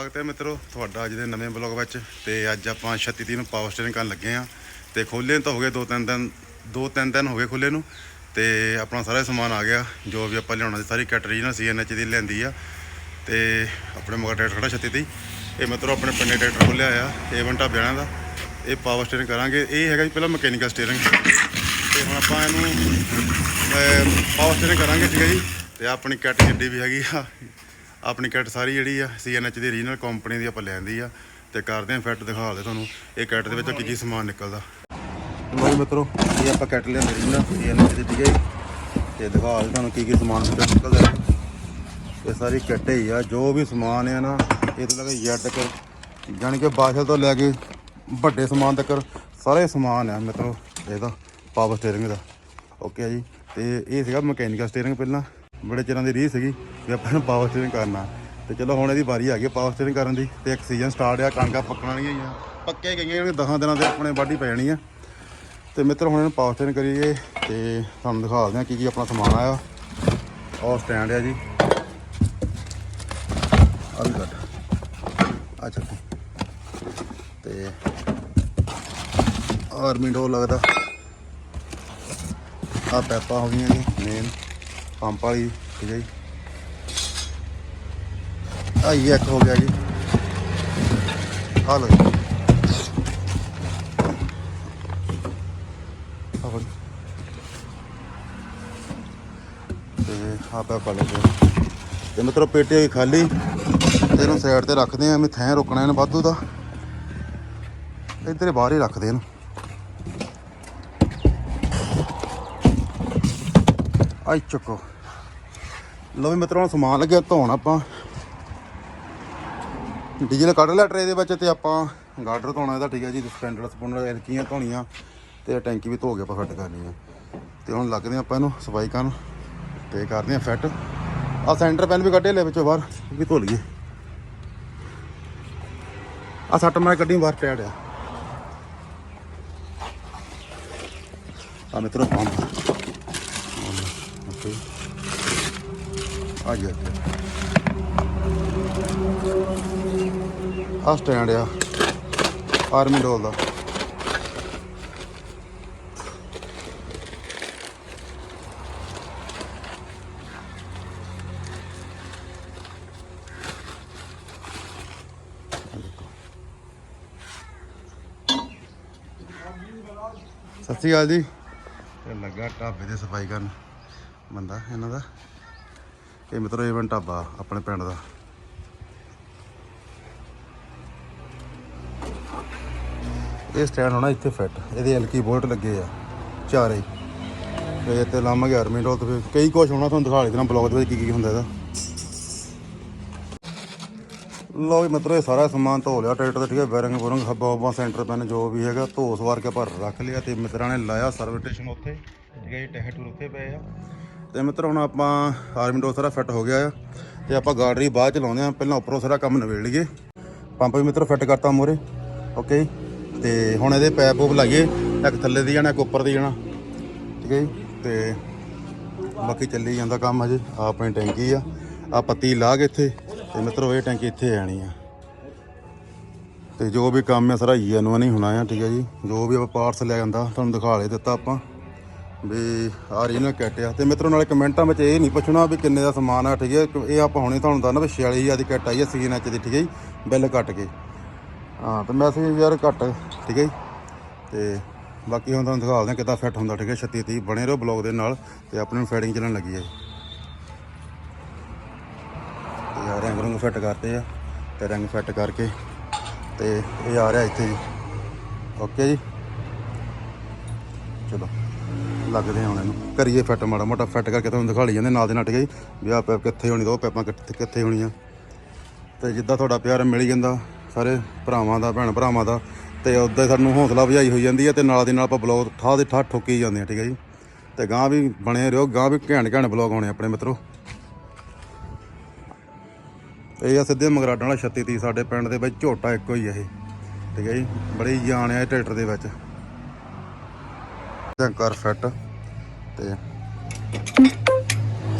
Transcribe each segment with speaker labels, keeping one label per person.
Speaker 1: ਸਵਾਗਤ ਹੈ ਮਿੱਤਰੋ ਤੁਹਾਡਾ ਅੱਜ ਦੇ ਨਵੇਂ ਬਲੌਗ ਵਿੱਚ ਤੇ ਅੱਜ ਆਪਾਂ 36 ਨੂੰ ਪਾਵਰ ਸਟੇਰਿੰਗ ਕਰਨ ਲੱਗੇ ਆ ਤੇ ਖੋਲੇ ਤਾਂ ਹੋ ਗਏ ਦੋ ਤਿੰਨ ਦਿਨ, ਦੋ ਤਿੰਨ ਦਿਨ ਹੋ ਗਏ ਖੋਲੇ ਨੂੰ ਤੇ ਆਪਣਾ ਸਾਰਾ ਸਮਾਨ ਆ ਗਿਆ, ਜੋ ਵੀ ਆਪਾਂ ਲਿਆਉਣਾ ਸੀ ਸਾਰੀ ਕੈਟਰੀ ਨਾਲ ਸੀਐਨਐਚ ਦੀ ਲੈਂਦੀ ਆ ਤੇ ਆਪਣੇ ਮਗਰ ਟਰੈਕਟਰ ਖੜਾ 36 ਤੇ ਇਹ ਮਿੱਤਰੋ ਆਪਣੇ ਪਿੰਡੇ ਟਰੈਕਟਰ ਖੋਲਿਆ ਆ ਏਵਨ ਢਾਬਿਆਂ ਦਾ, ਇਹ ਪਾਵਰ ਸਟੇਰਿੰਗ ਕਰਾਂਗੇ। ਇਹ ਹੈਗਾ ਜੀ ਪਹਿਲਾਂ ਮਕੈਨੀਕਲ ਸਟੇਰਿੰਗ ਤੇ ਹੁਣ ਆਪਾਂ ਇਹਨੂੰ ਪਾਵਰ ਸਟੇਰਿੰਗ ਕਰਾਂਗੇ, ਠੀਕ ਹੈ ਜੀ। ਤੇ ਆਪਣੀ ਕਿੱਟ ਜਿੱਡੀ ਵੀ ਹੈਗੀ ਆ ਆਪਣੀ ਕਿੱਟ ਸਾਰੀ ਜਿਹੜੀ ਆ ਸੀਐਨਐਚ ਦੀ ਰੀਜਨਲ ਕੰਪਨੀ ਦੀ ਆਪਾਂ ਲੈਂਦੀ ਆ ਤੇ ਕਰਦੇ ਆ ਫਿੱਟ ਦਿਖਾ ਦੇ ਤੁਹਾਨੂੰ, ਇਹ ਕਿੱਟ ਦੇ ਵਿੱਚੋਂ ਕੀ ਕੀ ਸਮਾਨ ਨਿਕਲਦਾ। ਲੋ ਮਿੱਤਰੋ, ਇਹ ਆਪਾਂ ਕਿੱਟ ਲੈਂਦੇ ਰੀਜਨਲ ਸੀਐਨਐਚ ਦੀ ਠੀਕ ਹੈ ਤੇ ਦਿਖਾ ਦੇ ਤੁਹਾਨੂੰ ਕੀ ਕੀ ਸਮਾਨ ਨਿਕਲਦਾ ਇਹ ਸਾਰੀ ਕਿੱਟ ਹੀ ਆ, ਜੋ ਵੀ ਸਮਾਨ ਆ ਨਾ, ਇਹ ਤੋਂ ਲੱਗੇ ਜੈਡ ਤੱਕ, ਜਾਣੀ ਕਿ ਬਾਸ਼ਲ ਤੋਂ ਲੈ ਕੇ ਵੱਡੇ ਸਮਾਨ ਤੱਕ ਸਾਰੇ ਸਮਾਨ ਆ ਮਿੱਤਰੋ ਇਹਦਾ ਪਾਵਰ ਸਟੀਅਰਿੰਗ ਦਾ। ਓਕੇ ਜੀ, ਤੇ ਇਹ ਸੀਗਾ ਮਕੈਨੀਕਲ ਸਟੀਅਰਿੰਗ ਪਹਿਲਾਂ, ਬੜੇ ਚਿਰਾਂ ਦੀ ਰੀਹ ਸੀਗੀ। ਵੀ ਆਪਾਂ ਨੂੰ ਪਾਵਰ ਸਟੀਅਰਿੰਗ ਕਰਨਾ। ਤੇ ਚਲੋ ਹੁਣ ਇਹਦੀ ਵਾਰੀ ਆ ਗਈ ਪਾਵਰ ਸਟੀਅਰਿੰਗ ਕਰਨ ਦੀ, ਤੇ ਇੱਕ ਸੀਜ਼ਨ ਸਟਾਰਟ ਆ, ਕਣਕਾਂ ਪੱਕਣ ਵਾਲੀਆਂ ਹੀ ਆ। ਪੱਕੇ ਗਈਆਂ ਨੇ 10 ਦਿਨਾਂ ਦੇ ਆਪਣੇ ਵਾਢੀ ਪੈ ਜਾਣੀ ਆ। ਤੇ ਮਿੱਤਰ, ਹੁਣ ਇਹਨੂੰ ਪਾਵਰ ਸਟੀਅਰਿੰਗ ਕਰੀਏ ਤੇ ਤੁਹਾਨੂੰ ਦਿਖਾ ਦਿਆਂ ਕੀ ਕੀ ਆਪਣਾ ਸਮਾਨ ਆਇਆ। ਔਰ ਸਟੈਂਡ ਆ ਜੀ। ਆ ਵੀ ਕੱਟ ਅੱਛਾ ਤੇ ਆਰਮੀ ਡੋਰ ਲੱਗਦਾ। ਆ ਪੈਪਾਂ ਹੋ ਗਈਆਂ ਜੀ ਮੇਨ ਪੰਪ ਵਾਲੀ, ਠੀਕ ਹੈ ਜੀ। ਆ ਇੱਕ ਹੋ ਗਿਆ ਜੀ। ਆ ਲਓ ਜੀ। ਤੇ ਆ ਪੈਪਾ ਲੱਗਿਆ ਤੇ ਮਿੱਤਰੋ, ਪੇਟੀ ਹੋਈ ਖਾਲੀ। ਤੇ ਇਹਨੂੰ ਸਾਈਡ ਤੇ ਰੱਖਦੇ ਆ ਐਵੇਂ ਥੈਂ ਰੋਕਣਾ ਇਹਨੂੰ ਵਾਧੂ ਦਾ। ਇੱਧਰ ਬਾਹਰ ਹੀ ਰੱਖਦੇ ਇਹਨੂੰ। ਆਈ ਚੱਕੋ। ਲਓ ਵੀ ਮਿੱਤਰੋ ਸਮਾਨ ਲੱਗਿਆ ਧੋਣ ਆਪਾਂ। ਡੀਜ਼ਲ ਕੱਢ ਲਿਆ ਟਰੇ ਦੇ ਵਿੱਚ ਤੇ ਆਪਾਂ ਗਾਰਡਰ ਧੋਣਾ ਇਹਦਾ, ਠੀਕ ਹੈ ਜੀ ਸਪੈਂਡਰ ਸਪੂਨਰ ਐਲਕੀਆਂ ਧੋਣੀਆਂ ਤੇ ਟੈਂਕੀ ਵੀ ਧੋ ਕੇ ਆਪਾਂ ਫਿੱਟ ਕਰਨੀ ਆ ਤੇ ਹੁਣ ਲੱਗਦੇ ਆਪਾਂ ਇਹਨੂੰ ਸਫ਼ਾਈ ਕਰਨ, ਤੇ ਕਰਦੇ ਆ ਫਿੱਟ ਆ ਸੈਂਟਰ ਪੈਨ ਵੀ ਕੱਢੇ ਲੈ ਵਿੱਚੋਂ ਬਾਹਰ ਵੀ ਧੋ ਲਈਏ। ਆ ਸੱਟ ਮੈਂ ਕੱਢੀ, ਬਾਹਰ ਟੈੜ ਆ ਆ ਮਿੱਤਰੋ ਪੰਪ ਆ ਗਿਆ ਆ ਸਟੈਂਡ ਆ। ਆਰਮੀ ਡੋਲ ਦਾ। ਸਤਿ ਸ਼੍ਰੀ ਅਕਾਲ ਜੀ। ਲੱਗਾ ਢਾਬੇ ਦੀ ਸਫ਼ਾਈ ਕਰਨ ਬੰਦਾ, ਇਹਨਾਂ ਦਾ। ਇਹ ਮਿੱਤਰੋ ਏਵਨ ਢਾਬਾ, ਆਪਣੇ ਪਿੰਡ ਦਾ। ਇਹ ਸਟੈਂਡ ਹੋਣਾ ਇੱਥੇ ਫਿੱਟ। ਇਹਦੇ ਐਲਕੀ ਬੋਲਟ ਲੱਗੇ ਆ, ਚਾਰੇ। ਹੀ। ਤੇ ਤੇ ਲਾਵਾਂਗੇ ਆਰਮੀ ਡੋਲ ਤੇ ਕਈ ਕੁਝ ਹੋਣਾ ਤੁਹਾਨੂੰ ਦਿਖਾ ਦੇਣਾ ਬਲੌਗ ਦੇ ਵਿੱਚ ਕੀ ਕੀ ਹੁੰਦਾ ਇਹਦਾ। ਲੋ ਵੀ ਮਤਲਬ ਇਹ ਸਾਰਾ ਸਮਾਨ ਧੋ ਲਿਆ ਟਰੈਕਟਰ ਦਾ ਠੀਕ ਹੈ ਬੈਰਿੰਗ ਬੁਰਿੰਗ, ਹੱਬਾ ਹੱਬਾ, ਸੈਂਟਰ ਪੈਨ ਜੋ ਵੀ ਹੈਗਾ, ਧੋ ਸਵਾਰ ਕੇ ਭਰ ਰੱਖ ਲਿਆ ਤੇ ਮਿੱਤਰਾਂ ਨੇ ਲਾਇਆ ਸਰਵਿਟੇਸ਼ਨ ਉੱਥੇ। ਠੀਕ ਹੈ ਜੀ, ਟਹਿ ਟੂਰ ਉੱਥੇ ਪਏ ਆ। ਤੇ ਮਿੱਤਰ, ਹੁਣ ਆਪਾਂ ਆਰਮੀ ਡੋਰ ਸਾਰਾ ਫਿੱਟ ਹੋ ਗਿਆ ਆ। ਤੇ ਆਪਾਂ ਗਾਰਡਰੀ ਬਾਅਦ ਚ ਲਾਉਂਦੇ ਆ, ਪਹਿਲਾਂ ਉੱਪਰੋਂ ਸਾਰਾ ਕੰਮ ਨਿਬੇੜ ਲਈਏ। ਪੰਪ ਵੀ ਮਿੱਤਰ ਫਿੱਟ ਕਰਤਾ ਮੋਰੇ ਓਕੇ ਤੇ ਹੁਣ ਇਹਦੇ ਪੈਪ ਪੂਪ ਲਾਈਏ, ਇੱਕ ਥੱਲੇ ਦੀ ਜਾਣਾ, ਇੱਕ ਉੱਪਰ ਦੀ ਜਾਣਾ। ਠੀਕ ਹੈ ਜੀ? ਤੇ ਬਾਕੀ ਚੱਲੀ ਜਾਂਦਾ ਕੰਮ ਅਜੇ ਆਹ ਆਪਣੀ ਟੈਂਕੀ ਆ। ਆ ਪੱਤੀ ਲਾ ਕੇ ਇੱਥੇ, ਤੇ ਮਿੱਤਰੋ, ਇਹ ਟੈਂਕੀ ਇੱਥੇ ਆਣੀ ਆ। ਤੇ ਜੋ ਵੀ ਕੰਮ ਹੈ ਸਾਰਾ ਨੂੰ ਨਹੀਂ ਹੋਣਾ ਆ, ਠੀਕ ਹੈ ਜੀ? ਜੋ ਵੀ ਆਪਾਂ ਪਾਰਟਸ ਲੈ ਜਾਂਦਾ ਤੁਹਾਨੂੰ ਦਿਖਾ ਲੈ ਦਿੱਤਾ ਆਪਾਂ। ਵੀ ਆ ਰੀਜਨਲ ਕਿੱਟ ਆ। ਤੇ ਮਿੱਤਰੋ, ਨਾਲੇ ਕਮੈਂਟਾਂ ਵਿੱਚ ਇਹ ਨਹੀਂ ਪੁੱਛਣਾ ਵੀ ਕਿੰਨੇ ਦਾ ਸਮਾਨ ਆ, ਠੀਕ ਹੈ? ਇਹ ਆਪਾਂ ਹੁਣੇ ਤੁਹਾਨੂੰ ਦੱਸਣਾ ਵੀ 46000 ਦੀ ਕਿੱਟ ਆਈ ਹੈ ਸੀਐਨਐਚ ਦੀ, ਠੀਕ ਹੈ ਜੀ? ਬਿੱਲ ਕੱਟ ਕੇ। ਹਾਂ, ਤੇ ਮੈਸੇਜ ਯਾਰ ਘੱਟ, ਠੀਕ ਹੈ ਜੀ? ਤੇ ਬਾਕੀ ਹੁਣ ਤੁਹਾਨੂੰ ਦਿਖਾ ਦਿਆਂ ਕਿੱਦਾਂ ਫਿੱਟ ਹੁੰਦਾ, ਠੀਕ ਹੈ? 36 30 ਬਣੇ ਰਹੋ ਬਲੌਗ ਦੇ ਨਾਲ ਤੇ ਆਪਣੇ ਨੂੰ ਫੈਡਿੰਗ ਚੱਲਣ ਲੱਗੀ ਹੈ ਤੇ ਯਾਰ ਰੰਗ ਰੰਗ ਫਿੱਟ ਕਰਤੇ ਆ, ਤੇ ਰੰਗ ਫਿੱਟ ਕਰਕੇ ਤੇ ਇਹ ਆ ਰਿਹਾ ਇੱਥੇ ਜੀ। ਓਕੇ ਜੀ। ਚਲੋ, ਲੱਗਦੇ ਆ ਹੁਣ ਇਹਨੂੰ। ਕਰੀਏ ਫਿੱਟ ਮਾੜਾ ਮੋਟਾ ਫਿੱਟ ਕਰਕੇ ਤੁਹਾਨੂੰ ਦਿਖਾ ਲਈ ਜਾਂਦੇ ਨਾਲ ਦੇ ਨਾਲ, ਠੀਕ ਹੈ ਜੀ? ਵੀ ਆਹ ਪੈਪ ਕਿੱਥੇ ਹੋਣੀ ਦੋ ਪੈਪਾਂ ਕਿੱਥੇ ਕਿੱਥੇ ਹੋਣੀਆਂ? ਤੇ ਜਿੱਦਾਂ ਤੁਹਾਡਾ ਪਿਆਰ ਮਿਲ ਜਾਂਦਾ ਸਾਰੇ ਭਰਾਵਾਂ ਦਾ, ਭੈਣ ਭਰਾਵਾਂ ਦਾ, ਤੇ ਉਦਾਂ ਸਾਨੂੰ ਹੌਸਲਾ ਵਜਾਈ ਹੋਈ ਜਾਂਦੀ ਹੈ ਤੇ ਨਾਲ ਦੀ ਨਾਲ ਆਪਾਂ ਬਲੌਗ ਠਾਹ ਦੇ ਠਾਹ ਠੋਕੀ ਜਾਂਦੇ ਆ ਠੀਕ ਹੈ ਜੀ? ਤੇ ਗਾਂ ਵੀ ਬਣੇ ਰਹੋ ਗਾਂ ਵੀ ਘੈਂਟ ਘੈਂਟ ਬਲੌਗ ਆਉਣੇ ਆਪਣੇ ਮਿੱਤਰੋ। ਇਹ ਆ ਸਿੱਧੇ ਮਗਰਾਡਾਂ ਵਾਲਾ 36 30 ਸਾਡੇ ਪਿੰਡ ਦੇ ਵਿੱਚ ਝੋਟਾ ਇੱਕੋ ਹੀ ਆ ਇਹ, ਠੀਕ ਹੈ ਜੀ? ਬੜੀ ਜਾਣ ਆ ਇਹ ਟਰੈਕਟਰ ਦੇ ਵਿੱਚ। ਤੇ ਕਰ ਫਿੱਟ, ਤੇ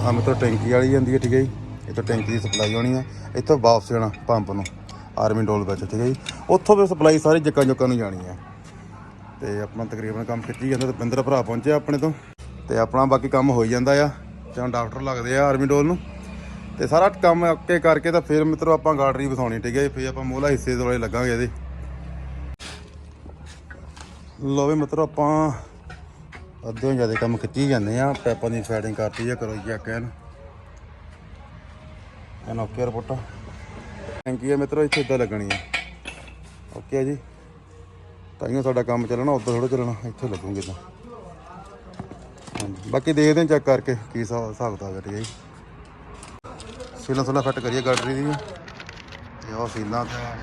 Speaker 1: ਆ ਮਤਲਬ ਟੈਂਕੀ ਵਾਲੀ ਜਾਂਦੀ ਹੈ, ਠੀਕ ਹੈ ਜੀ? ਇੱਥੋਂ ਟੈਂਕੀ ਦੀ ਸਪਲਾਈ ਹੋਣੀ ਆ, ਇੱਥੋਂ ਵਾਪਸ ਜਾਣਾ ਪੰਪ ਨੂੰ। ਆਰਮੀ ਡੋਲ ਵਿੱਚ ਠੀਕ ਹੈ ਜੀ। ਉੱਥੋਂ ਵੀ ਸਪਲਾਈ ਸਾਰੀ ਜੱਕਾਂ ਜੁੱਕਾਂ ਨੂੰ ਜਾਣੀ ਹੈ ਤੇ ਆਪਣਾ ਤਕਰੀਬਨ ਕੰਮ ਖਿੱਚੀ ਜਾਂਦਾ ਤੇ ਬਿੰਦਰ ਭਰਾ ਪਹੁੰਚਿਆ ਆਪਣੇ ਤੋਂ। ਤੇ ਆਪਣਾ ਬਾਕੀ ਕੰਮ ਹੋਈ ਜਾਂਦਾ ਆ, ਜਾਂ ਡਾਕਟਰ ਲੱਗਦੇ ਆ ਆਰਮੀ ਡੋਲ ਨੂੰ। ਤੇ ਸਾਰਾ ਕੰਮ ਓਕੇ ਕਰਕੇ ਤਾਂ ਫਿਰ ਮਿੱਤਰੋ ਆਪਾਂ ਗਾਰਡਰੀ ਵਸਾਉਣੀ ਠੀਕ ਹੈ ਜੀ। ਫਿਰ ਆਪਾਂ ਮੋਲਾ ਹਿੱਸੇ ਦੇ ਵਾਲੇ ਲੱਗਾਂਗੇ ਇਹਦੇ। ਲੋ ਵੀ ਮਿੱਤਰੋ ਆਪਾਂ ਅੱਧੇ ਜ਼ਿਆਦਾ ਕੰਮ ਖਿੱਚੀ ਜਾਂਦੇ ਆ। ਪੈਪਾਂ ਦੀ ਫੈਡਿੰਗ ਕਰਤੀ ਜਾਂ ਕਰੋ ਚੈੱਕ ਐਨ ਐਨ ਓਕੇ ਰਿਪੋਰਟ ਟੈਂਕੀ ਆ ਮਿੱਤਰੋ, ਇੱਥੇ ਇਦਾਂ ਲੱਗਣੀ ਆ। ਓਕੇ ਆ ਜੀ। ਤਾਈਓ ਸਾਡਾ ਕੰਮ ਚੱਲਣਾ, ਉੱਧਰ ਥੋੜਾ ਚੱਲਣਾ, ਇੱਥੇ ਲੱਗੂਗੇ ਤਾਂ। ਬਾਕੀ ਦੇਖਦੇ ਹਾਂ ਚੈੱਕ ਕਰਕੇ ਕੀ ਹਿਸਾਬ ਹਿਸਾਬ ਕਿਤਾਬ ਜੀ। ਸੀਲਾਂ ਸੁਲਾਂ ਫਿੱਟ ਕਰੀਏ ਗਾਡਰੀ ਦੀ। ਤੇ ਉਹ ਸੀਲਾਂ ਤੇ ਆਹ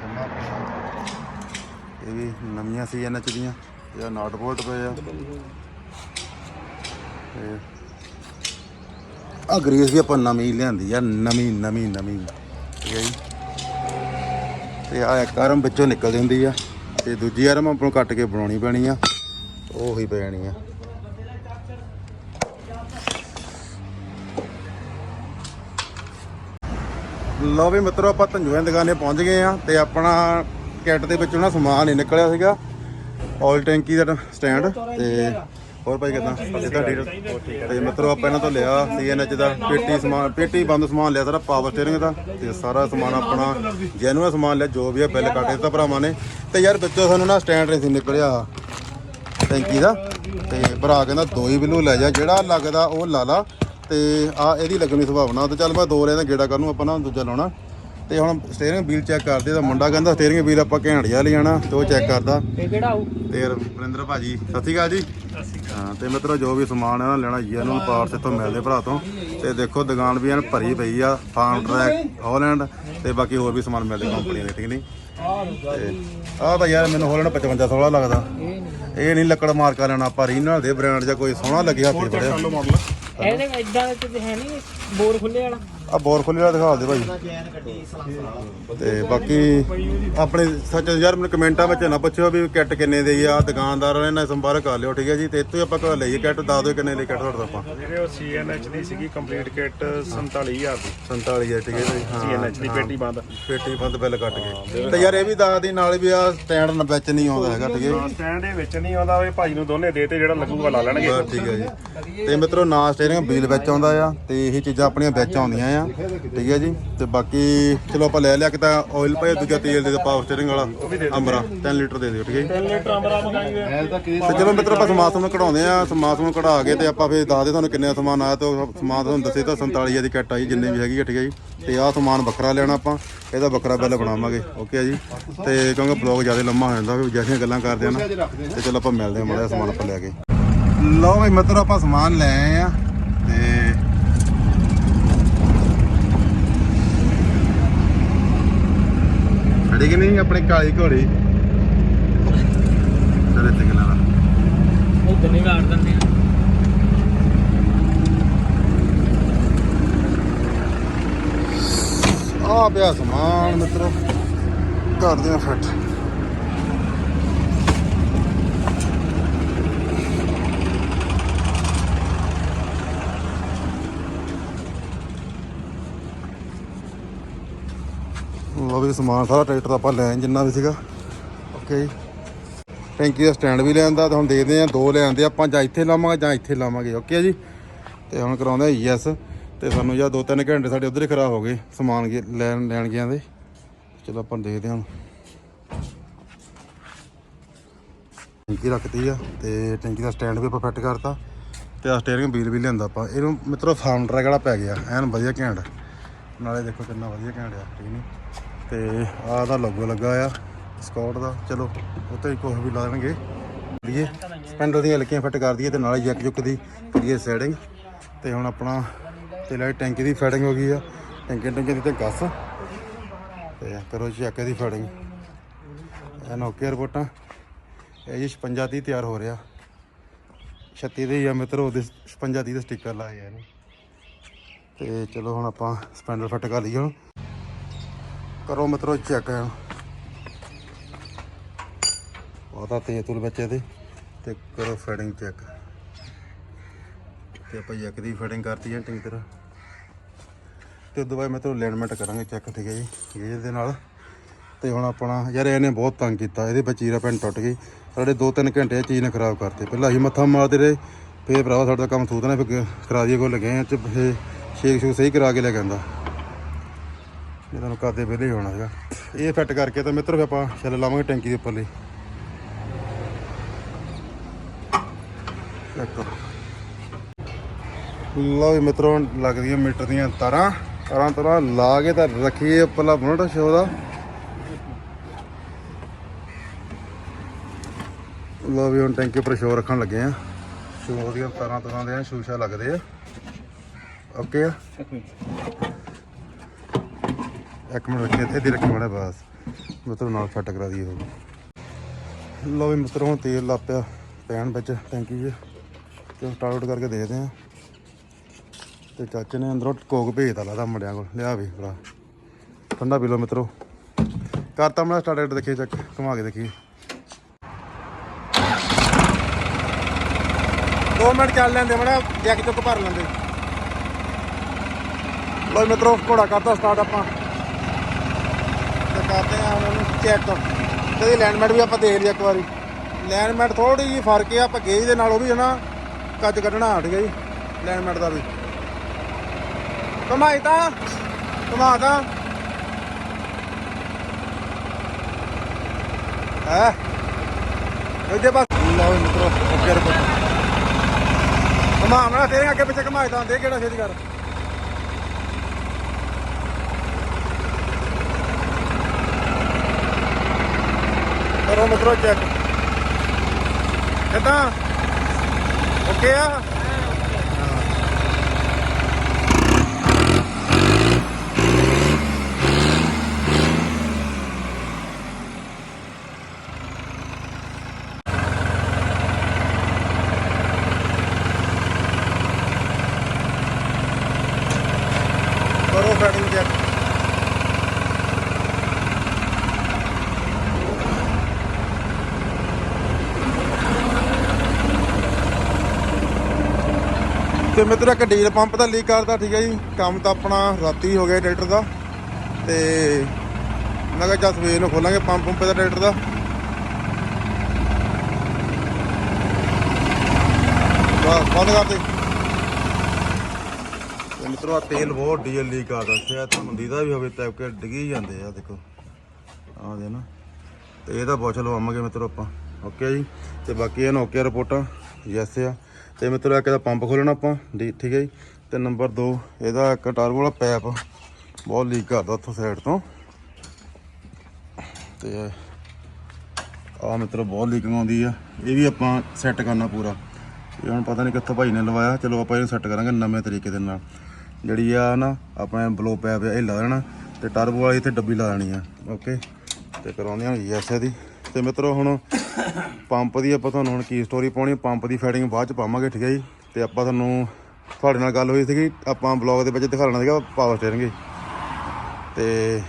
Speaker 1: ਇਹ ਵੀ ਨਵੀਆਂ ਸੀ ਇਹਨਾਂ ਚ ਦੀਆਂ। ਇਹ ਆ ਨਾਟ ਬੋਲਟ ਪਏ ਆ। ਤੇ ਆ ਗਰੀਸ ਵੀ ਆਪਾਂ ਨਵੀਂ ਲਿਆਂਦੀ ਆ। ਨਵੀਂ ਨਵੀਂ ਨਵੀਂ। ਠੀਕ ਹੈ ਜੀ। ਤੇ ਆ ਇੱਕ ਆਰਮ ਵਿੱਚੋਂ ਨਿਕਲਦੀ ਹੁੰਦੀ ਆ ਤੇ ਦੂਜੀ ਆਰਮ ਆਪਾਂ ਨੂੰ ਕੱਟ ਕੇ ਬਣਾਉਣੀ ਪੈਣੀ ਆ, ਉਹ ਹੀ ਪੈਣੀ ਆ। ਲਓ ਵੀ ਮਿੱਤਰੋ, ਆਪਾਂ ਧੰਜੂਆਂ ਦੁਕਾਨੇ ਪਹੁੰਚ ਗਏ ਆ ਤੇ ਆਪਣਾ ਕਿੱਟ ਦੇ ਵਿੱਚੋਂ ਨਾ ਸਮਾਨ ਹੀ ਨਿਕਲਿਆ ਸੀਗਾ। ਆਇਲ ਟੈਂਕੀ ਦਾ ਸਟੈਂਡ ਤੇ ਹੋਰ ਭਾਈ ਕਿਦਾਂ? ਸਿੱਧਾ ਡੀਲ ਤੇ ਮਿੱਤਰੋ, ਆਪਾਂ ਇਹਨਾਂ ਤੋਂ ਲਿਆ ਸੀਐਨਐਚ ਦਾ। ਪੇਟੀ ਸਮਾਨ ਪੇਟੀ ਬੰਦ ਸਮਾਨ ਲਿਆ ਸਾਰਾ ਪਾਵਰ ਸਟੀਅਰਿੰਗ ਦਾ। ਤੇ ਸਾਰਾ ਸਮਾਨ ਆਪਣਾ ਜੈਨੂਅਨ ਸਮਾਨ ਲਿਆ, ਜੋ ਵੀ ਹੈ ਬਿੱਲ ਕੱਟ ਦਿੱਤਾ ਭਰਾਵਾਂ ਨੇ। ਤੇ ਯਾਰ ਵਿੱਚੋਂ ਸਾਨੂੰ ਨਾ ਸਟੈਂਡ ਨਹੀਂ ਸੀ ਨਿਕਲਿਆ ਟੈਂਕੀ ਦਾ। ਤੇ ਭਰਾ ਕਹਿੰਦਾ, ਦੋ ਹੀ ਬਿੱਲੂ ਲੈ ਜਾ, ਜਿਹੜਾ ਲੱਗਦਾ ਉਹ ਲਾ ਲਾ। ਤੇ ਆ ਇਹਦੀ ਲੱਗਣੀ ਸੁਭਾਵਨਾ। ਤੇ ਚੱਲ ਮੈਂ ਦੋ ਲੈਣਾ ਗੇੜਾ ਕਰਨ ਨੂੰ ਆਪਾਂ ਨਾ ਦੂਜਾ ਲਾਉਣਾ। ਤੇ ਹੁਣ ਸਟੀਅਰਿੰਗ ਵੀਲ ਚੈੱਕ ਕਰਦੇ ਤਾਂ ਮੁੰਡਾ ਕਹਿੰਦਾ ਸਟੀਅਰਿੰਗ ਵੀਲ ਆਪਾਂ ਘੈਂਟ ਜਿਹਾ ਲਿਆਣਾ ਤੇ ਉਹ ਚੈੱਕ ਕਰਦਾ।
Speaker 2: ਇਹ ਕਿਹੜਾ ਆਊ
Speaker 1: ਤੇ ਰਵਿੰਦਰ ਭਾਜੀ ਸਤਿ ਸ਼੍ਰੀ ਅਕਾਲ ਜੀ। ਹਾਂ ਤੇ ਮਿੱਤਰੋ ਜੋ ਵੀ ਸਮਾਨ ਹੈ ਨਾ ਲੈਣਾ ਜੀ ਇਹਨੂੰ ਪਾਰਟਸ ਇੱਥੋਂ ਮਿਲਦੇ ਭਰਾ ਤੋਂ। ਤੇ ਦੇਖੋ ਦੁਕਾਨ ਵੀ ਐਨ ਭਰੀ ਪਈ ਆ ਫਾਰਮ ਟਰੈਕ ਹਾਲੈਂਡ ਤੇ ਬਾਕੀ ਹੋਰ ਵੀ ਸਮਾਨ ਮਿਲਦੇ ਕੰਪਨੀ ਦੇ ਠੀਕ ਨਹੀਂ ਆਹ ਤਾਂ ਯਾਰ ਮੈਨੂੰ ਹਾਲੈਂਡ 55 16 ਲੱਗਦਾ। ਇਹ ਨਹੀਂ ਲੱਕੜ ਮਾਰ ਕੇ ਲੈਣਾ ਆਪਾਂ ਰੀਨਲ ਦੇ ਬ੍ਰਾਂਡ ਜਾਂ ਕੋਈ ਸੋਹਣਾ ਲੱਗਿਆ ਹੱਥੀ ਬੜਿਆ
Speaker 2: ਇਹਦੇ ਇਦਾਂ ਤੇ ਹੈ ਨਹੀਂ ਬੋਰ ਖੁੱਲੇ ਵਾਲਾ।
Speaker 1: ਆ ਬੋਰ ਖੋਲੀ ਵਾਲਾ ਦਿਖਾ ਦੇ ਭਾਈ। ਤੇ ਬਾਕੀ ਆਪਣੇ ਸੱਚ ਯਾਰ ਮੈਨੂੰ ਕਮੈਂਟਾਂ ਵਿੱਚ ਨਾ ਪੁੱਛਿਓ ਵੀ ਕਿੱਟ ਕਿੰਨੇ ਦੀ ਆ ਦੁਕਾਨਦਾਰ ਨੇ ਨਾਲ ਸੰਪਰਕ ਕਰ ਲਿਓ ਠੀਕ ਹੈ ਜੀ? ਤੇ ਇੱਥੋਂ ਹੀ ਆਪਾਂ ਘਰ ਲਈਏ ਕਿੱਟ ਦੱਸ ਦਿਓ ਕਿੰਨੇ ਦੀ ਕਿੱਟ ਤੁਹਾਡਾ ਆਪਾਂ।
Speaker 3: ਜਿਹੜੇ ਉਹ ਸੀਐਨਐਚ ਦੀ ਸੀਗੀ ਕੰਪਲੀਟ ਕਿੱਟ 47000 ਦੀ।
Speaker 1: 47 ਹੈ ਠੀਕ ਹੈ ਜੀ? ਹਾਂ
Speaker 3: ਸੀਐਨਐਚ ਦੀ ਪੇਟੀ ਬੰਦ।
Speaker 1: ਪੇਟੀ ਬੰਦ ਬਿੱਲ ਕੱਟ ਕੇ। ਤੇ ਯਾਰ ਇਹ ਵੀ ਦੱਸ ਦੀ ਨਾਲ ਵੀ ਆ ਸਟੈਂਡ ਵਿੱਚ ਨਹੀਂ ਆਉਂਦਾ ਹੈਗਾ ਠੀਕ ਹੈ
Speaker 3: ਸਟੈਂਡ ਦੇ ਵਿੱਚ ਨਹੀਂ ਆਉਂਦਾ ਉਹ ਭਾਈ ਨੂੰ ਦੋਨੇ ਦੇ ਤੇ ਜਿਹੜਾ ਲੱਗੂਗਾ ਲਾ ਲੈਣਗੇ।
Speaker 1: ਬਸ ਠੀਕ ਹੈ ਜੀ। ਤੇ ਮਿੱਤਰੋ ਨਾ ਸਟੀਅਰਿੰਗ ਵੀਲ ਵਿੱਚ ਆਉਂਦਾ ਆ ਤੇ ਇਹ ਚੀਜ਼ਾਂ ਆਪਣੀਆਂ ਵਿੱਚ ਆਉਂਦੀਆਂ ਆ। ਠੀਕ ਹੈ ਜੀ। ਤੇ ਬਾਕੀ ਚਲੋ ਆਪਾਂ ਲੈ ਲਿਆ ਕਿ ਤਾਂ ਆਇਲ ਪਏ, ਦੂਜਾ ਤੇਲ ਦੇ ਦਿਓ ਪਾਵਰ ਸਟੀਅਰਿੰਗ ਵਾਲਾ, ਅੰਬਰਾ 10 ਲੀਟਰ ਦੇ ਦਿਓ, ਠੀਕ ਹੈ ਜੀ।
Speaker 3: 3 ਲੀਟਰ ਅੰਬਰਾ ਮੰਗਾਈਏ
Speaker 1: ਤੇ ਚਲੋ ਮਿੱਤਰੋ ਆਪਾਂ ਸਮਾਨ ਨੂੰ ਕਢਾਉਂਦੇ ਆ, ਸਮਾਨ ਨੂੰ ਕਢਾ ਕੇ ਤੇ ਆਪਾਂ ਫੇਰ ਦੱਸ ਦੇ ਤੁਹਾਨੂੰ ਕਿੰਨੇ ਸਮਾਨ ਆਇਆ ਤੇ ਸਮਾਨ ਤੁਹਾਨੂੰ ਦੱਸੇ ਤਾਂ 47 ਦੀ ਕਿੱਟ ਆਈ ਜਿੰਨੇ ਵੀ ਹੈਗੀ ਠੀਕ ਹੈ ਜੀ। ਤੇ ਆਹ ਸਮਾਨ ਵੱਖਰਾ ਲੈਣਾ ਆਪਾਂ, ਇਹਦਾ ਵੱਖਰਾ ਬਿੱਲ ਬਣਾਵਾਂਗੇ, ਓਕੇ ਆ ਜੀ। ਤੇ ਕਿਉਂਕਿ ਬਲੌਗ ਜ਼ਿਆਦਾ ਲੰਮਾ ਹੋ ਜਾਂਦਾ ਵੀ ਜੈਸੀਆਂ ਗੱਲਾਂ ਕਰਦੇ ਆ ਨਾ। ਤੇ ਚਲੋ ਆਪਾਂ ਮਿਲਦੇ ਆ, ਮਾੜਾ ਜਿਹਾ ਸਮਾਨ ਆਪਾਂ ਲੈ ਕੇ। ਲਓ ਵੀ ਮਿੱਤਰ ਆਪਾਂ ਸਮਾਨ ਲੈ ਆਏ ਆ, ਤੇ ਖੜੀ ਕਿ ਨਹੀਂ ਆਪਣੀ ਕਾਲੀ ਘੋੜੀ? ਚਲੇ ਤੇ ਗੱਲਾਂ
Speaker 2: ਇਦਾਂ ਨਹੀਂ ਕਾਟ ਦਿੰਦੇ ਆ।
Speaker 1: ਆ ਪਿਆ ਸਮਾਨ ਮਿੱਤਰੋ। ਕਰਦੇ ਆ ਫਿੱਟ। ਲਓ ਵੀ ਸਮਾਨ ਸਾਰਾ ਟਰੈਕਟਰ ਆਪਾਂ ਲੈ ਜਿੰਨਾ ਵੀ ਸੀਗਾ। ਓਕੇ ਜੀ। ਟੈਂਕੀ ਦਾ ਸਟੈਂਡ ਵੀ ਲਿਆਂਦਾ ਤੇ ਹੁਣ ਦੇਖਦੇ ਆ ਦੋ ਲਿਆਂਦੇ ਆਪਾਂ ਜਾਂ ਇੱਥੇ ਲਾਵਾਂਗੇ ਜਾਂ ਇੱਥੇ ਲਾਵਾਂਗੇ, ਓਕੇ ਜੀ? ਤੇ ਹੁਣ ਕਰਾਉਂਦੇ ਯੈਸ ਤੇ ਸਾਨੂੰ ਜਾਂ 2-3 ਘੰਟੇ ਸਾਡੇ ਉਧਰ ਹੀ ਖਰਾਬ ਹੋ ਗਏ, ਸਮਾਨ ਲੈਣ ਲੈਣ ਗਿਆ ਦੇ। ਚਲੋ ਆਪਾਂ ਦੇਖਦੇ ਹਾਂ ਹੁਣ। ਟੈਂਕੀ ਰੱਖਤੀ ਆ, ਤੇ ਟੈਂਕੀ ਦਾ ਸਟੈਂਡ ਵੀ ਆਪਾਂ ਫਿੱਟ ਕਰਤਾ, ਤੇ ਆ ਸਟੀਅਰਿੰਗ ਵੀਲ ਵੀ ਲਿਆਂਦਾ ਆਪਾਂ। ਇਹਨੂੰ ਮਿੱਤਰੋ ਫਾਰਮ ਟਰੈਕ ਵਾਲਾ ਪੈ ਗਿਆ, ਐਨ ਵਧੀਆ ਘੈਂਟ। ਨਾਲੇ ਦੇਖੋ ਕਿੰਨਾ ਵਧੀਆ ਘੈਂਟ ਆ, ਠੀਕ ਨਹੀਂ ਤੇ ਆਹ ਦਾ ਲੋਗੋ ਲੱਗਾ ਆ ਸਕਾਟ ਦਾ। ਚਲੋ ਉੱਤੇ ਕੁਝ ਵੀ ਲਾ ਦੇਣਗੇ। ਲਈਏ। ਸਪੈਂਡਲ ਦੀਆਂ ਲਕੀਆਂ ਫਿੱਟ ਕਰ ਦਈਏ ਤੇ ਨਾਲੇ ਜੈਕ ਜੁੱਕ ਦੀ ਕਰੀਏ ਸੈਟਿੰਗ ਤੇ ਹੁਣ ਆਪਣਾ ਤੇ ਲਾਈਟ ਟੈਂਕੀ ਦੀ ਫਿਟਿੰਗ ਹੋ ਗਈ ਆ। ਟੈਂਕੀ ਟੈਂਕੀ ਦੀ ਤੇ ਗੱਸ। ਤੇ ਕਰੋ ਚੈੱਕ ਦੀ ਫਿਟਿੰਗ ਇਹ ਨੋਕੀਆ ਰਿਪੋਰਟਾਂ। ਇਹ ਜੀ 56 ਦੀ ਤਿਆਰ ਹੋ ਰਿਹਾ। 36 ਦੇ ਜਾਂ ਆ ਮਿੱਤਰੋ, ਉਹਦੇ 56 ਦੀ ਦਾ ਸਟicker ਲਾਏ ਇਹਨੂੰ। ਤੇ ਚਲੋ ਹੁਣ ਆਪਾਂ ਸਪੈਂਡਲ ਫਿੱਟ ਕਰ ਲਈਏ ਹੁਣ। ਕਰੋ ਮਿੱਤਰੋ ਚੈੱਕ ਉਹਦਾ ਤੇਜ ਤੁਲ ਬੱਚੇ ਦੇ। ਤੇ ਕਰੋ ਫਿਟਿੰਗ ਚੈੱਕ। ਤੇ ਆਪਾਂ ਜੈਕ ਦੀ ਫਿਟਿੰਗ ਕਰਤੀ ਹੈ ਚੰਗੀ ਤਰ੍ਹਾਂ ਤੇ ਉਦੋਂ ਬਾਅਦ ਮੈਂ ਤੁਹਾਨੂੰ ਅਲਾਈਨਮੈਂਟ ਕਰਾਂਗੇ ਚੈੱਕ, ਠੀਕ ਹੈ ਜੀ? ਗੇਜ ਦੇ ਨਾਲ। ਤੇ ਹੁਣ ਆਪਣਾ, ਯਾਰ ਇਹਨੇ ਬਹੁਤ ਤੰਗ ਕੀਤਾ। ਇਹਦੇ ਵਿੱਚ ਹੀਰਾ ਪੈਨ ਟੁੱਟ ਗਈ। ਸਾਡੇ 2-3 ਘੰਟੇ ਇਹ ਚੀਜ਼ ਨੇ ਖਰਾਬ ਕਰਤੀ। ਪਹਿਲਾਂ ਅਸੀਂ ਮੱਥਾ ਮਾਰਦੇ ਰਹੇ। ਫੇਰ ਭਰਾਵਾ ਸਾਡਾ ਕੰਮ ਸੂਤਨਾ ਫਿਰ ਖਰਾਦੀਏ ਕੋਲ ਲੱਗੇ ਆ। ਚ ਫੇਰ ਸ਼ੇਕ ਸ਼ੂ ਸਹੀ ਕਰਾ ਕੇ ਲੈ ਕੇ ਆਂਦਾ ਇਹ ਤੁਹਾਨੂੰ ਕਰਦੇ ਵਿਹਲੇ ਹੋਣਾ ਹੈਗਾ ਇਹ ਫਿੱਟ ਕਰਕੇ ਤਾਂ ਮਿੱਤਰ ਫਿਰ ਆਪਾਂ ਛੱਲ ਲਾਵਾਂਗੇ ਟੈਂਕੀ ਦੇ ਉੱਪਰਲੇ। ਚੈੱਕ ਕਰੋ ਲਓ ਵੀ ਮਿੱਤਰੋ, ਲੱਗਦੀਆਂ ਮੀਟਰ ਦੀਆਂ ਤਾਰਾਂ। ਤਾਰਾਂ ਤਾਰਾਂ ਲਾ ਕੇ ਤਾਂ ਰੱਖੀਏ ਉੱਪਰਲਾ ਬੁਨਟ ਸ਼ੋ ਦਾ। ਲਓ ਵੀ ਹੁਣ ਟੈਂਕੀ ਉੱਪਰ ਸ਼ੋ ਰੱਖਣ ਲੱਗੇ ਆ। ਸ਼ੋ ਦੀਆਂ ਤਾਰਾਂ ਤਾਰਾਂ ਦੇ ਸ਼ੂਸ਼ਾ ਲੱਗਦੇ ਆ। ਓਕੇ ਆ? ਇੱਕ ਮਿੰਟ ਰੱਖੀ ਇੱਥੇ ਦੀ ਰੱਖੀ ਮਾੜਾ ਬਸ। ਮਿੱਤਰੋ ਨਾਲ ਫਿੱਟ ਕਰਾ ਦਈਏ ਉਹ ਲਓ ਵੀ ਮਿੱਤਰੋਂ ਤੇਲ ਲਾ ਪਿਆ ਪੈਣ ਵਿੱਚ ਟੈਂਕੀ 'ਚ ਤੇ ਸਟਾਰਟ ਆਊਟ ਕਰਕੇ ਦੇਖਦੇ ਆ ਤੇ ਚਾਚੇ ਨੇ ਅੰਦਰੋਂ ਕੋਕ ਭੇਜਦਾ ਲਾਦਾ ਮੁੰਡਿਆਂ ਕੋਲ। ਲਿਆ ਵੀ ਭਰਾ ਠੰਡਾ ਪੀ ਲਓ ਮਿੱਤਰੋ। ਕਰਤਾ ਮੈਂ ਸਟਾਰਟ ਦੇਖੀ, ਚੱਕ ਘੁਮਾ ਕੇ ਦੇਖੀਏ 2 ਮਿੰਟ ਚੱਲ ਲੈਂਦੇ, ਮੜਾ ਜੈਕ ਚੁੱਕ ਭਰ ਲੈਂਦੇ। ਲੋ ਮਿੱਤਰੋ, ਘੋੜਾ ਕਰਤਾ ਸਟਾਰਟ ਆਪਾਂ। ਕਰਦੇ ਆ, ਉਹਨਾਂ ਨੂੰ ਚੈੱਕ ਤੇ ਲੈਂਡਮੈਟ ਵੀ ਆਪਾਂ ਦੇਖ ਲਿਆ ਇੱਕ ਵਾਰੀ। ਲੈਂਡਮੈਟ ਥੋੜੀ ਜਿਹੀ ਫ਼ਰਕ ਆ, ਆਪਾਂ ਗੇਜ ਦੇ ਨਾਲ ਉਹ ਵੀ ਹਨਾ, ਕੱਜ ਕੱਢਣਾ ਹਟ ਗਿਆ ਜੀ ਲੈਂਡਮੈਟ ਦਾ ਵੀ। ਕਮਾਈ ਤਾਂ ਕਮਾ ਤਾਂ। ਹੈ? ਇਹਦੇ ਪਾਸ ਲਓ ਮਿੱਤਰੋ ਓਕੇ ਰੁਕੋ। ਕਮਾ ਮੈਂ ਤੇਰੇ ਅੱਗੇ ਪਿੱਛੇ ਕਮਾਈ ਤਾਂ ਦੇ, ਕਿਹੜਾ ਛੇਤੀ ਕਰ। ਕਰੋ ਮਿੱਤਰੋ ਚੈੱਕ। ਕਿਦਾਂ? ਓਕੇ ਆ ਕਰੋ ਫੈਟਿੰਗ ਚੈੱਕ ਤੇ ਮਿੱਤਰ, ਇੱਕ ਡੀਜ਼ਲ ਪੰਪ ਦਾ ਲੀਕ ਕਰਦਾ ਠੀਕ ਹੈ ਜੀ। ਕੰਮ ਤਾਂ ਆਪਣਾ ਰਾਤੀ ਹੋ ਗਿਆ ਟਰੈਕਟਰ ਦਾ। ਤੇ ਮੈਂ ਕਿਹਾ ਚੱਲ ਸਵੇਰ ਨੂੰ ਖੋਲਾਂਗੇ ਪੰਪ ਪੰਪ ਦਾ ਟਰੈਕਟਰ ਦਾ। ਬਸ, ਬੰਦ ਕਰ ਦੇ। ਤੇ ਮਿੱਤਰੋ ਆ ਤੇਲ ਬਹੁਤ ਡੀਜ਼ਲ ਲੀਕ ਕਰਦਾ ਸ਼ਾਇਦ ਤੁਹਾਨੂੰ ਦੀਦਾ ਵੀ ਹੋਵੇ, ਤਾਂ ਕਿ ਡਿੱਗੀ ਜਾਂਦੇ ਆ, ਦੇਖੋ। ਆ ਦੇ ਨਾ। ਤੇ ਇਹਦਾ ਪੁੱਛ ਲਵਾਵਾਂਗੇ ਮਿੱਤਰੋ ਆਪਾਂ। ਓਕੇ ਜੀ। ਤੇ ਬਾਕੀ ਇਹ ਓਕੇ ਰਿਪੋਰਟਾਂ, ਯੈਸ ਆ ਤੇ ਮਿੱਤਰੋ, ਇੱਕ ਦਾ ਪੰਪ ਖੋਲਣਾ ਆਪਾਂ, ਡੀ- ਠੀਕ ਹੈ ਜੀ। ਤੇ ਨੰਬਰ 2 ਇਹਦਾ ਇੱਕ ਟਰਬੋ ਵਾਲਾ ਪੈਪ ਬਹੁਤ ਲੀਕ ਕਰਦਾ ਉੱਥੋਂ ਸਾਈਡ ਤੋਂ। ਤੇ ਆ ਮਿੱਤਰੋ, ਬਹੁਤ ਲੀਕਿੰਗ ਆਉਂਦੀ ਆ। ਇਹ ਵੀ ਆਪਾਂ ਸੈੱਟ ਕਰਨਾ ਪੂਰਾ। ਇਹ ਹੁਣ ਪਤਾ ਨਹੀਂ ਕਿੱਥੋਂ ਭਾਈ ਨੇ ਲਵਾਇਆ। ਚਲੋ ਆਪਾਂ ਇਹਨੂੰ ਸੈੱਟ ਕਰਾਂਗੇ ਨਵੇਂ ਤਰੀਕੇ ਦੇ ਨਾਲ। ਜਿਹੜੀ ਆ ਨਾ, ਆਪਣੇ ਬਲੋ ਪੈਪ ਇਹ ਲਾ ਦੇਣਾ ਤੇ ਟਰਬੋ ਵਾਲੀ ਇੱਥੇ ਡੱਬੀ ਲਾ ਦੇਣੀ ਆ। ਓਕੇ ਤੇ ਕਰਾਉਂਦੇ ਹਾਂ ਯੈਸ ਦੀ ਤੇ ਮਿੱਤਰੋ, ਹੁਣ ਪੰਪ ਦੀ ਆਪਾਂ ਤੁਹਾਨੂੰ ਹੁਣ ਕੀ ਸਟੋਰੀ ਪਾਉਣੀ, ਪੰਪ ਦੀ ਫੈਟਿੰਗ ਬਾਅਦ ਚ ਪਾਵਾਂਗੇ, ਠੀਕ ਹੈ ਜੀ? ਤੇ ਆਪਾਂ ਤੁਹਾਨੂੰ ਤੁਹਾਡੇ ਨਾਲ ਗੱਲ ਹੋਈ ਸੀਗੀ, ਆਪਾਂ ਬਲੌਗ ਦੇ ਵਿੱਚ ਦਿਖਾਉਣਾ ਸੀਗਾ ਪਾਵਰ ਸਟੀਅਰਿੰਗ ਤੇ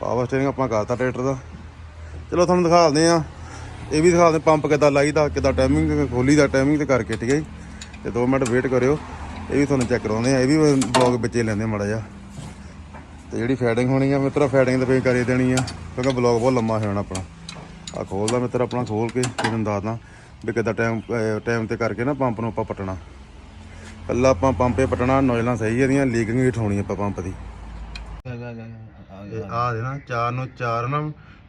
Speaker 1: ਪਾਵਰ ਸਟੀਅਰਿੰਗ ਆਪਾਂ ਕਰਤਾ ਟਰੈਕਟਰ ਦਾ। ਚਲੋ ਤੁਹਾਨੂੰ ਦਿਖਾ ਦਿਖਾਉਂਦੇ ਆ ਇਹ ਵੀ ਦਿਖਾ ਦਿੰਦੇ ਪੰਪ ਕਿੱਦਾਂ ਲਾਈਦਾ, ਕਿੱਦਾਂ ਟਾਈਮਿੰਗ ਖੋਲੀ ਦਾ ਟਾਈਮਿੰਗ ਤੇ ਕਰਕੇ, ਠੀਕ ਹੈ ਜੀ? ਤੇ 2 ਮਿੰਟ ਵੇਟ ਕਰਿਓ। ਇਹ ਵੀ ਤੁਹਾਨੂੰ ਚੈੱਕ ਕਰਾਉਂਦੇ ਆ ਇਹ ਵੀ ਬਲੌਗ ਵਿੱਚੇ ਲੈਂਦੇ ਮਾੜਾ ਜਿਹਾ। ਤੇ ਜਿਹੜੀ ਫੈਡਿੰਗ ਹੋਣੀ ਆ, ਮਿੱਤਰਾ ਫੈਡਿੰਗ ਤੇ ਪੇ ਕਰੀ ਦੇਣੀ ਆ, ਕਿਉਂਕਿ ਬਲੌਗ ਬਹੁਤ ਲੰਮਾ ਹੋਣਾ ਆਪਣਾ। ਆ ਖੋਲਦਾ ਮਿੱਤਰ ਆਪਣਾ ਖੋਲ ਕੇ ਫਿਰ ਤੁਹਾਨੂੰ ਦੱਸਦਾ ਵੀ ਕਿੱਦਾਂ ਟਾਈਮ ਟਾਈਮ ਤੇ ਕਰਕੇ ਨਾ ਪੰਪ ਨੂੰ ਆਪਾਂ ਪਟਣਾ। ਪਹਿਲਾਂ ਆਪਾਂ ਪੰਪੇ ਪਟਣਾ ਨੋਇਲਾਂ ਸਹੀ ਇਹਦੀਆਂ ਲੀਕਿੰਗ ਹੀਟ ਹੋਣੀ ਆਪਾਂ ਪੰਪ ਦੀ। ਆ ਦੇ ਨਾ ਚਾਰ ਨੂੰ ਚਾਰ ਨਾ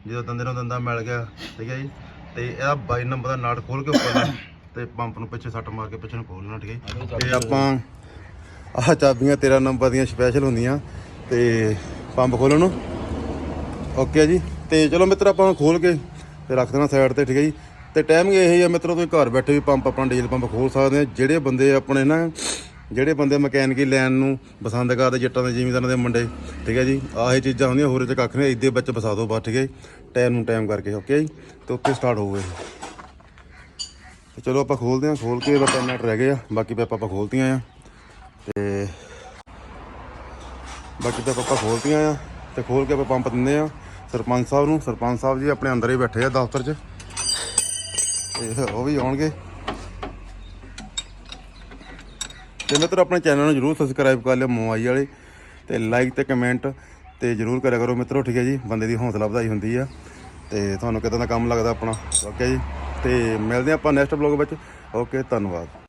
Speaker 1: ਜਦੋਂ ਦੰਦੇ ਨੂੰ ਦੰਦਾ ਮਿਲ ਗਿਆ ਠੀਕ ਹੈ ਜੀ। ਤੇ ਇਹਦਾ 22 ਨੰਬਰ ਦਾ ਨਾਟ ਖੋਲ ਕੇ ਉੱਪਰ ਤੇ ਪੰਪ ਨੂੰ ਪਿੱਛੇ ਸੱਟ ਮਾਰ ਕੇ ਪਿੱਛੇ ਨੂੰ ਖੋਲਣਾ ਠੀਕ ਹੈ। ਤੇ ਆਪਾਂ ਆਹ ਚਾਬੀਆਂ 13 ਨੰਬਰ ਦੀਆਂ ਸਪੈਸ਼ਲ ਹੁੰਦੀਆਂ ਤੇ ਪੰਪ ਖੋਲਣ ਨੂੰ। ਓਕੇ ਜੀ ਤੇ ਚਲੋ ਮਿੱਤਰ ਆਪਾਂ ਖੋਲ ਕੇ ਤੇ ਰੱਖ ਦੇਣਾ ਸਾਈਡ ਤੇ, ਠੀਕ ਹੈ ਜੀ। ਤੇ ਟਾਈਮਿੰਗ ਇਹ ਹੀ ਆ ਮਿੱਤਰੋ, ਤੁਸੀਂ ਘਰ ਬੈਠੇ ਵੀ ਪੰਪ ਆਪਣਾ ਡੀਜ਼ਲ ਪੰਪ ਖੋਲ ਸਕਦੇ ਆ ਜਿਹੜੇ ਬੰਦੇ ਆਪਣੇ ਨਾ, ਜਿਹੜੇ ਬੰਦੇ ਮਕੈਨਿਕੀ ਲੈਣ ਨੂੰ ਪਸੰਦ ਕਰਦੇ, ਜੱਟਾਂ ਦੇ, ਜ਼ਿਮੀਂਦਾਰਾਂ ਦੇ ਮੁੰਡੇ, ਠੀਕ ਹੈ ਜੀ, ਆਹੀ ਚੀਜ਼ਾਂ ਹੁੰਦੀਆਂ, ਹੋਰ ਤੇ ਕੱਖ ਨਹੀਂ ਇੱਦੇ ਵਿੱਚ ਵਸਾ ਦਿਓ ਬਸ, ਠੀਕ ਹੈ ਟਾਈਮ ਨੂੰ ਟਾਈਮ ਕਰਕੇ ਓਕੇ ਜੀ। ਤੇ ਉੱਥੇ ਸਟਾਰਟ ਹੋਊਗਾ ਇਹ। ਤੇ ਚਲੋ ਆਪਾਂ ਖੋਲਦੇ ਹਾਂ, ਖੋਲ ਕੇ ਬਸ ਮਿੰਟ ਰਹਿ ਗਏ ਆ। ਬਾਕੀ ਪੈਪਾਂ ਆਪਾਂ ਖੋਲਤੀਆਂ ਆ। ਤੇ ਬਾਕੀ ਤਾਂ ਆਪਾਂ ਖੋਲਤੀਆਂ ਆ। ਤੇ ਖੋਲ ਕੇ ਆਪਾਂ ਪੰਪ ਦਿੰਦੇ ਆ। ਸਰਪੰਚ ਸਾਹਿਬ ਨੂੰ, ਸਰਪੰਚ ਸਾਹਿਬ ਜੀ ਆਪਣੇ ਅੰਦਰ ਹੀ ਬੈਠੇ ਆ ਦਫ਼ਤਰ 'ਚ। ਤੇ ਉਹ ਵੀ ਆਉਣਗੇ। ਤੇ ਮਿੱਤਰ, ਆਪਣੇ ਚੈਨਲ ਨੂੰ ਜਰੂਰ ਸਬਸਕ੍ਰਾਈਬ ਕਰ ਲਿਓ ਮੋਬਾਈਲ ਵਾਲੇ ਤੇ ਲਾਈਕ ਤੇ ਕਮੈਂਟ ਤੇ ਜਰੂਰ ਕਰਿਆ ਕਰੋ ਮਿੱਤਰੋ, ਠੀਕ ਹੈ ਜੀ? ਬੰਦੇ ਦੀ ਹੌਸਲਾ ਵਧਾਈ ਹੁੰਦੀ ਆ। ਤੇ ਤੁਹਾਨੂੰ ਕਿਦਾਂ ਦਾ ਕੰਮ ਲੱਗਦਾ ਆਪਣਾ? ਓਕੇ ਜੀ। ਤੇ ਮਿਲਦੇ ਹਾਂ ਆਪਾਂ ਨੈਕਸਟ ਬਲੌਗ ਵਿੱਚ। ਓਕੇ, ਧੰਨਵਾਦ।